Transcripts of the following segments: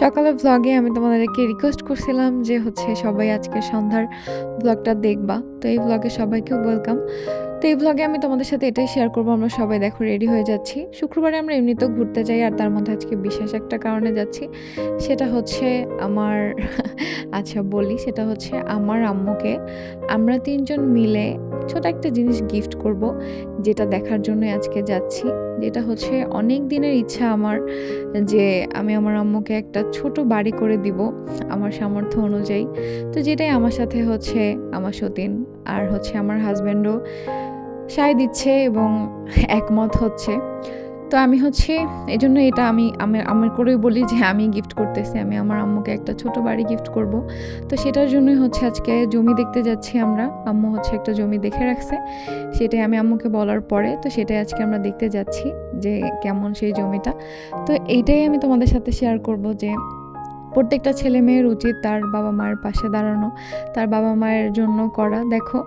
সকালের ব্লগে আমি তোমাদেরকে রিকোয়েস্ট করছিলাম যে হচ্ছে সবাই আজকে সন্ধ্যার ব্লগটা দেখবা। তো এই ব্লগে সবাইকে ওয়েলকাম তো এই ভ্লগে আমি তোমাদের সাথে এটাই শেয়ার করব, আমরা সবাই দেখো রেডি হয়ে যাচ্ছি। শুক্রবারে আমরা এমনিতেও ঘুরতে যাই আর তার মধ্যে আজকে বিশেষ একটা কারণে যাচ্ছি। সেটা হচ্ছে আমার আচ্ছা বলি, সেটা হচ্ছে আমার আম্মুকে আমরা তিনজন মিলে ছোট একটা জিনিস গিফট করব, যেটা দেখার জন্য আজকে যাচ্ছি। যেটা হচ্ছে অনেক দিনের ইচ্ছা আমার যে আমি আমার আম্মুকে একটা ছোট বাড়ি করে দিব আমার সামর্থ্য অনুযায়ী। তো যেটাই আমার সাথে হচ্ছে আমার সতীন আর হচ্ছে আমার হাজব্যান্ডও সায় দিচ্ছে এবং একমত হচ্ছে। তো আমি হচ্ছে এই জন্য এটা আমি আমি আমার করেই বলি যে আমি গিফট করতেছি। আমি আমার আম্মুকে একটা ছোট বাড়ি গিফট করব। তো সেটার জন্যই হচ্ছে আজকে জমি দেখতে যাচ্ছি আমরা। আম্মু হচ্ছে একটা জমি দেখে রাখছে। সেটাই আমি আম্মুকে বলার পরে তো সেটাই আজকে আমরা দেখতে যাচ্ছি যে কেমন সেই জমিটা। তো এইটাই আমি তোমাদের সাথে শেয়ার করব যে প্রত্যেকটা ছেলে মেয়ের উচিত তার বাবা মায়ের পাশে দাঁড়ানো, তার বাবা মায়ের জন্য করা। দেখো,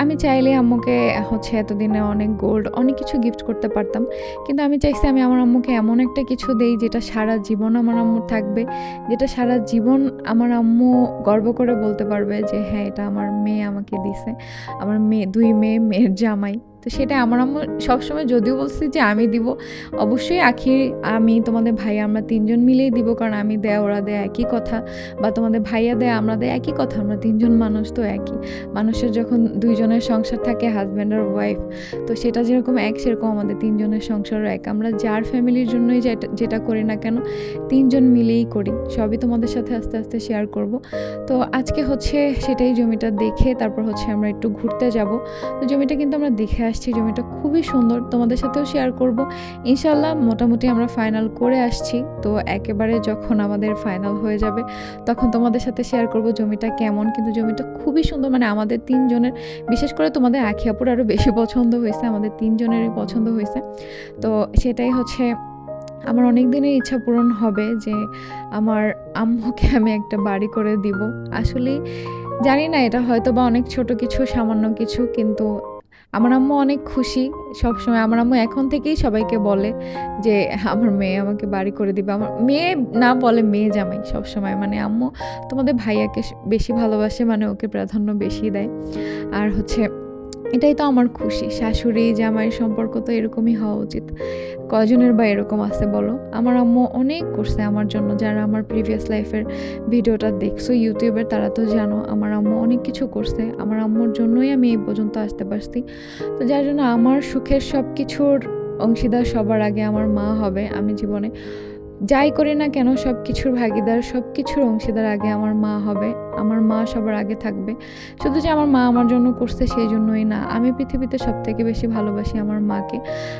আমি চাইলে আম্মুকে হচ্ছে এতদিনে অনেক গোল্ড অনেক কিছু গিফট করতে পারতাম। কিন্তু আমি চাইছি আমি আমার আম্মুকে এমন একটা কিছু দেই যেটা সারা জীবন আমার আম্মুর থাকবে, যেটা সারা জীবন আমার আম্মু গর্ব করে বলতে পারবে যে হ্যাঁ এটা আমার মেয়ে আমাকে দিছে। আমার মেয়ে, দুই মেয়ে, মেয়ের জামাই। তো সেটা আমার আম্মু সবসময় যদিও বলছি যে আমি দিব, অবশ্যই আখি, আমি, তোমাদের ভাই আমরা তিনজন মিলেই দিব, কারণ আমি দেয়, ওরা দেয় একই কথা। বা তোমাদের ভাইয়া দেয়, আমরা দেয় একই কথা, আমরা তিনজন মানুষ তো একই। মানুষের যখন দুইজনের সংসার থাকে হাজব্যান্ড আর ওয়াইফ তো সেটা যেরকম এক, সেরকম আমাদের তিনজনের সংসারও এক। আমরা যার ফ্যামিলির জন্যই যেটা করি না কেন, তিনজন মিলেই করি। সবই তোমাদের সাথে আস্তে আস্তে শেয়ার করব। তো আজকে হচ্ছে সেটাই জমিটা দেখে, তারপর হচ্ছে আমরা একটু ঘুরতে যাব। তো জমিটা কিন্তু আমরা দেখে আসছি, জমিটা খুবই সুন্দর। তোমাদের সাথেও শেয়ার করব। ইনশাল্লাহ মোটামুটি আমরা ফাইনাল করে আসছি। তো একেবারে যখন আমাদের ফাইনাল হয়ে যাবে, তখন তোমাদের সাথে শেয়ার করব জমিটা কেমন। কিন্তু জমিটা খুবই সুন্দর। মানে আমাদের তিনজনের, বিশেষ করে তোমাদের আখি আপুর আরও বেশি পছন্দ হয়েছে। আমাদের তিনজনেরই পছন্দ হয়েছে। তো সেটাই হচ্ছে, আমার অনেক দিনের ইচ্ছা পূরণ হবে যে আমার আম্মুকে আমি একটা বাড়ি করে দিব। আসলে জানি না, এটা হয়তো বা অনেক ছোট কিছু, সামান্য কিছু, কিন্তু আমার আম্মু অনেক খুশি। সবসময় আমার আম্মু এখন থেকেই সবাইকে বলে যে, আমার মেয়ে আমাকে বাড়ি করে দিবে। আমার মেয়ে না বলে মেয়ে জামাই সবসময়। মানে আম্মু তোমাদের ভাইয়াকে বেশি ভালোবাসে মানে ওকে প্রাধান্য বেশি দেয়। আর হচ্ছে এটাই তো আমার খুশি। শাশুড়ি, জামাইয়ের সম্পর্ক তো এরকমই হওয়া উচিত। কজনের বা এরকম আছে বলো? আমার আম্মু অনেক করছে আমার জন্য। যারা আমার প্রিভিয়াস লাইফের ভিডিওটা দেখছ ইউটিউবের তারা তো জানো, আমার আম্মু অনেক কিছু করছে। আমার আম্মুর জন্যই আমি এই পর্যন্ত আসতে পারছি। তো যার জন্য আমার সুখের সব কিছুর অংশীদার সবার আগে আমার মা হবে আমি জীবনে। যাই করি না কেন সব কিছুর ভাগিদার সব কিছুর অংশীদার আগে আমার মা হবে। আমার মা সবার আগে থাকবে। শুধু যে আমার মা আমার জন্য করছে সেই জন্যই না। আমি পৃথিবীতে সব থেকে বেশি ভালোবাসি আমার মাকে।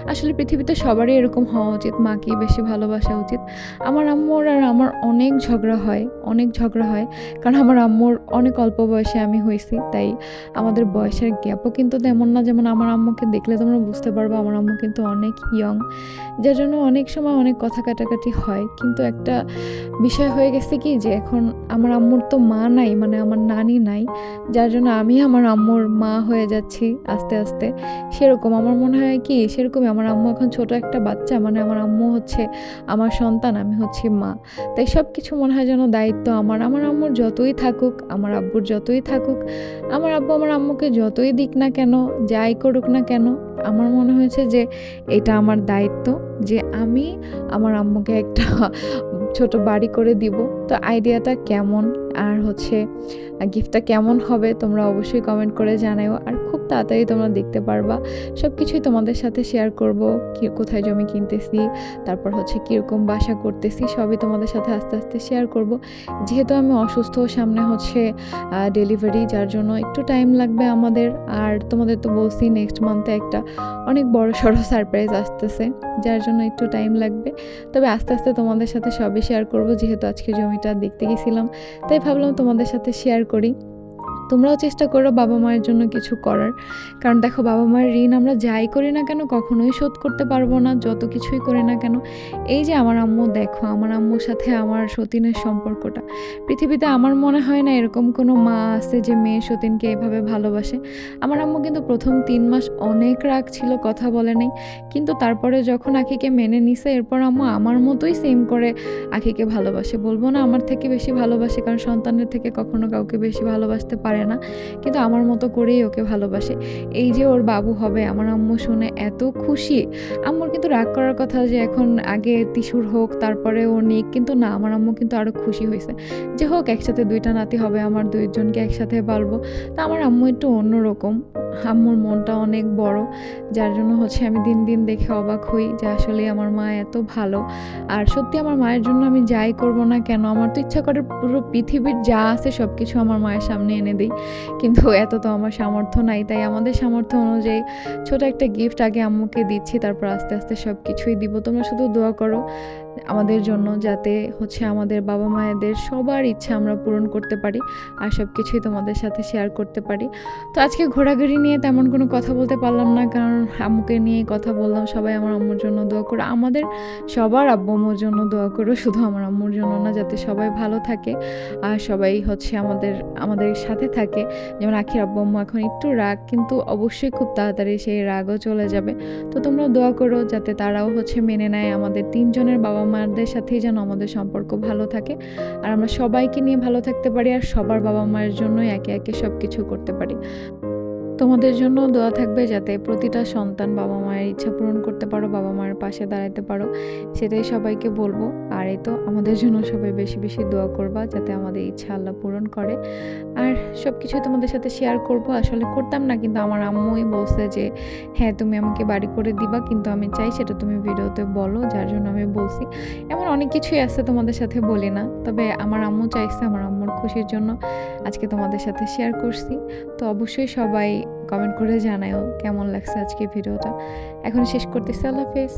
আসলে পৃথিবীতে সবারই এরকম হওয়া উচিত, মাকেই বেশি ভালোবাসা উচিত। আমার আম্মুর আর আমার অনেক ঝগড়া হয়, অনেক ঝগড়া হয়। কারণ আমার আম্মুর অনেক অল্প বয়সে আমি হয়েছি, তাই আমাদের বয়সের গ্যাপও কিন্তু তেমন না যেমন আমার আম্মুকে দেখলে তোমরা বুঝতে পারব, আমার আম্মু কিন্তু অনেক ইয়ং যার জন্য অনেক সময় অনেক কথা কাটাকাটি হয় কিন্তু একটা বিষয় হয়ে গেছে কি যে এখন আমার আম্মুর তো মা নাই মানে আমার নানি নাই, যার জন্য আমি আমার আম্মুর মা হয়ে যাচ্ছি আস্তে আস্তে। সেরকম আমার মনে হয় কি সেরকমই আমার আম্মু এখন ছোট একটা বাচ্চা মানে আমার আম্মু হচ্ছে আমার সন্তান, আমি হচ্ছি মা। তাই সব কিছু মনে হয় যেন দায়িত্ব আমার। আমার আম্মুর যতই থাকুক, আমার আব্বুর যতই থাকুক, আমার আব্বু আমার আম্মুকে যতই দিক না কেন, যাই করুক না কেন, আমার মনে হয়েছে যে এটা আমার দায়িত্ব। যে আমি আমার আম্মুকে একটা ছোট বাড়ি করে দিব। তো আইডিয়াটা কেমন? আর হচ্ছে গিফটটা কেমন হবে তোমরা অবশ্যই কমেন্ট করে জানাও আর খুব তাড়াতাড়ি তোমরা দেখতে পারবা। সব কিছুই তোমাদের সাথে শেয়ার করব, কি, কোথায় জমি কিনতেছি, তারপর হচ্ছে কীরকম বাসা করতেছি, সবই তোমাদের সাথে আস্তে আস্তে শেয়ার করব। যেহেতু আমি অসুস্থ, সামনে হচ্ছে ডেলিভারি যার জন্য একটু টাইম লাগবে আমাদের। আর তোমাদের তো বলছি নেক্সট মান্থে একটা অনেক বড় সড়ো সারপ্রাইজ আসতেছে, যার জন্য একটু টাইম লাগবে। তবে আস্তে আস্তে তোমাদের সাথে সবই শেয়ার করব, যেহেতু আজকে জমিটা দেখতে গেছিলাম। তাই ভাবলাম তোমাদের সাথে শেয়ার করি। তোমরাও চেষ্টা করো বাবা মায়ের জন্য কিছু করার। কারণ দেখো, বাবা মায়ের ঋণ আমরা যাই করি না কেন, কখনোই শোধ করতে পারব না, যত কিছুই করি না কেন। এই যে আমার আম্মু, দেখো, আমার আম্মুর সাথে আমার সতীনের সম্পর্কটা। পৃথিবীতে আমার মনে হয় না এরকম কোনো মা আছে যে মেয়ে সতীনকে এভাবে ভালোবাসে। আমার আম্মু কিন্তু প্রথম তিন মাস অনেক রাগ ছিল, কথা বলে নেই। কিন্তু তারপরে যখন আখিকে মেনে নিছে, এরপর আম্মু আমার মতোই সেম করে আখিকে ভালোবাসে। বলব না আমার থেকে বেশি ভালোবাসে, কারণ সন্তানের থেকে কখনো কাউকে বেশি ভালোবাসতে পারে না। কিন্তু আমার মতো করেই ওকে ভালোবাসে। এই যে ওর বাবু হবে, আমার আম্মু শুনে এত খুশি। আম্মুর কিন্তু রাগ করার কথা যে এখন আগে তিসুর হোক, তারপরে ও নিক, কিন্তু না, আমার আম্মু কিন্তু আরও খুশি হয়েছে। যে হোক, একসাথে দুইটা নাতি হবে, আমার দুইজনকে একসাথে পালবো। তা আমার আম্মু একটু অন্যরকম। আম্মুর মনটা অনেক বড়, যার জন্য হচ্ছে আমি দিন দিন দেখে অবাক হই যে আসলে আমার মা এত ভালো। আর সত্যি আমার মায়ের জন্য আমি যাই করব না কেন, আমার তো ইচ্ছা করে পুরো পৃথিবীর যা আছে সব কিছু আমার মায়ের সামনে এনে দিই। কিন্তু এত তো আমার সামর্থ্য নাই। তাই আমাদের সামর্থ্য অনুযায়ী ছোট একটা গিফট আগে আম্মুকে দিচ্ছি, তারপর আস্তে আস্তে সব কিছুই দিব। তোমরা শুধু দোয়া করো আমাদের জন্য যাতে হচ্ছে আমাদের বাবা মায়েদের সবার ইচ্ছা আমরা পূরণ করতে পারি আর সব কিছুই তোমাদের সাথে শেয়ার করতে পারি। তো আজকে ঘোরাঘুরি নিয়ে তেমন কোনো কথা বলতে পারলাম না, কারণ আম্মুকে নিয়ে কথা বললাম। সবাই আমার আম্মুর জন্য দোয়া করো। আমাদের সবার আব্বু আম্মুর জন্য দোয়া করো, শুধু আমার আম্মুর জন্য না, যাতে সবাই ভালো থাকে আর সবাই হচ্ছে আমাদের আমাদের সাথে থাকে। যেমন আখির আব্বু আম্মু এখন একটু রাগ, কিন্তু অবশ্যই খুব তাড়াতাড়ি সেই রাগও চলে যাবে। তো তোমরা দোয়া করো যাতে তারাও হচ্ছে মেনে নেয় আমাদের তিনজনের বাবা মাদের সাথেই যেন আমাদের সম্পর্ক ভালো থাকে। আর আমরা সবাইকে নিয়ে ভালো থাকতে পারি আর সবার বাবা মায়ের জন্যই একে একে সব কিছু করতে পারি। তোমাদের জন্য দোয়া থাকবে যাতে প্রতিটা সন্তান বাবা মায়ের ইচ্ছা পূরণ করতে পারো বাবা মায়ের পাশে দাঁড়াতে পারো। সেটাই সবাইকে বলব। আর এই তো আমাদের জন্য সবাই বেশি বেশি দোয়া করবা যাতে আমাদের ইচ্ছা আল্লাহ পূরণ করে। আর সব কিছুই তোমাদের সাথে শেয়ার করব। আসলে করতাম না, কিন্তু আমার আম্মুই বলছে যে হ্যাঁ তুমি আমাকে বাড়ি করে দিবা, কিন্তু আমি চাই সেটা তুমি ভিডিওতে বলো, যার জন্য আমি বলছি। এমন অনেক কিছুই আছে তোমাদের সাথে বলি না, তবে আমার আম্মু চাইছে আমার আম্মুর খুশির জন্য আজকে তোমাদের সাথে শেয়ার করছি। তো অবশ্যই সবাই কমেন্ট করে জানায়ও কেমন লাগছে আজকে ভিডিওটা। এখন শেষ করতেছি, আল্লাহ হাফেজ।